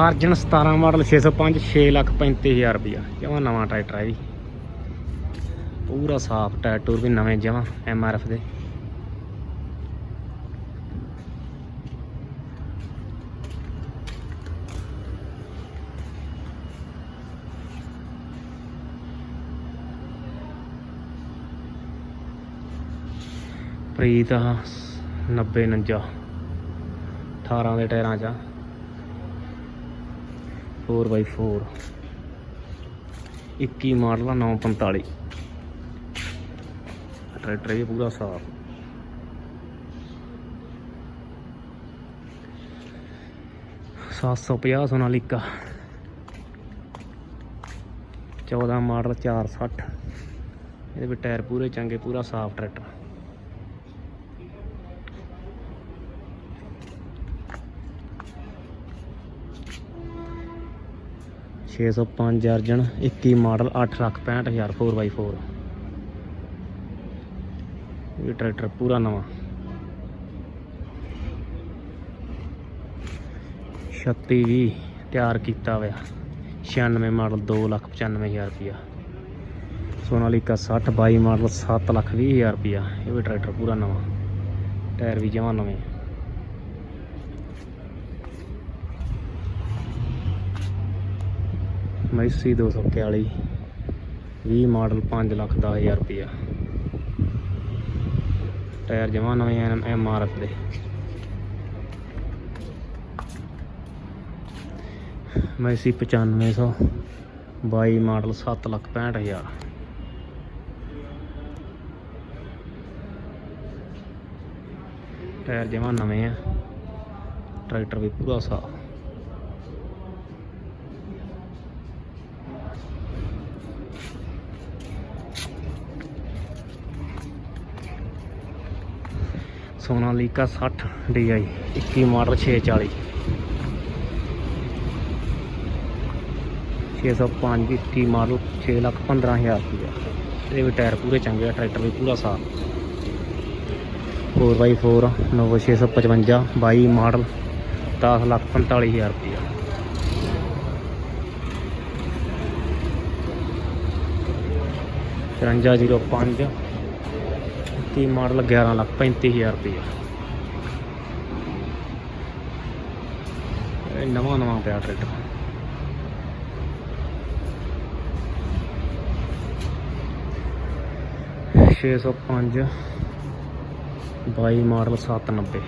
ਆਰਜਨ 17 model 605 6 lakh 35000 ਰੁਪਇਆ ਜਮਾ ਨਵਾਂ ਟਰੈਕਟਰ ਹੈ ਵੀ ਪੂਰਾ ਸਾਫ਼ ਟਾਇਰ ਟੂਰ ਵੀ ਨਵੇਂ ਜਮਾ ਐਫ ਦੇ। ਪ੍ਰੀਤ ਆਹ 90 49 18 ਦੇ ਟਾਇਰਾਂ 'ਚ ਆ। 4x4 21 ਮਾਡਲ ਆ 945 ਟਰੈਕਟਰ ਇਹ ਪੂਰਾ ਸਾਫ਼। ਸੱਤ ਸੌ ਪੰਜਾਹ ਸੋਨਾਲੀਕਾ। 14 ਮਾਡਲ 460 ਇਹਦੇ ਵੀ ਟਾਇਰ ਪੂਰੇ ਚੰਗੇ, ਪੂਰਾ ਸਾਫ਼ ਟਰੈਕਟਰ। ਛੇ ਸੌ ਪੰਜ ਅਰਜਨ 21 ਮਾਡਲ 8 ਲੱਖ 65000 4x4 ਇਹ ਟਰੈਕਟਰ ਪੂਰਾ ਨਵਾਂ। 36 ਵੀ ਤਿਆਰ ਕੀਤਾ ਹੋਇਆ। 96 ਮਾਡਲ 2 ਲੱਖ 95000 ਰੁਪਇਆ। ਸੋਨਾਲੀਕਾ 60 22 ਮਾਡਲ 7 ਲੱਖ 20000 ਰੁਪਇਆ। ਇਹ ਵੀ ਟਰੈਕਟਰ ਪੂਰਾ ਨਵਾਂ। ਟਾਇਰ ਵੀ ਜਮਾਂ ਨਵੇਂ। ਮੈਸੀ 241 20 ਮਾਡਲ 5 ਲੱਖ 10000 ਰੁਪਇਆ। ਟਾਇਰ ਜਮਾ ਨਵੇਂ ਐਮ ਐਮ ਆਰ ਐਫ ਦੇ। ਮੈਸੀ 9500 22 ਮਾਡਲ 7 ਲੱਖ 65000 ਟਾਇਰ ਜਮਾ ਨਵੇਂ ਆ, ਟਰੈਕਟਰ ਵੀ ਪੂਰਾ ਸਾਫ਼। ਸੋਨਾ Sonalika 60 DI 21 model 640 605 21 model 6 lakh 15000 ਰੁਪਏ ਇਹਦੇ ਵੀ ਟਾਇਰ ਪੂਰੇ ਚੰਗੇ ਆ, ਟਰੈਕਟਰ ਵੀ ਪੂਰਾ ਸਾਫ਼। 4x4 9655 22 ਮਾਡਲ 10 ਲੱਖ 45000 ਰੁਪਏ ਤਰੰਜਾ 05 ਤੇ ਮਾਡਲ 11 ਲੱਖ 35000 ਰੁਪਏ। ਇਹ ਨਵਾਂ ਨਵਾਂ ਪਿਆ ਟਰੈਕਟਰ। ਛੇ ਸੌ ਪੰਜ, ਬਾਈ ਮਾਡਲ 790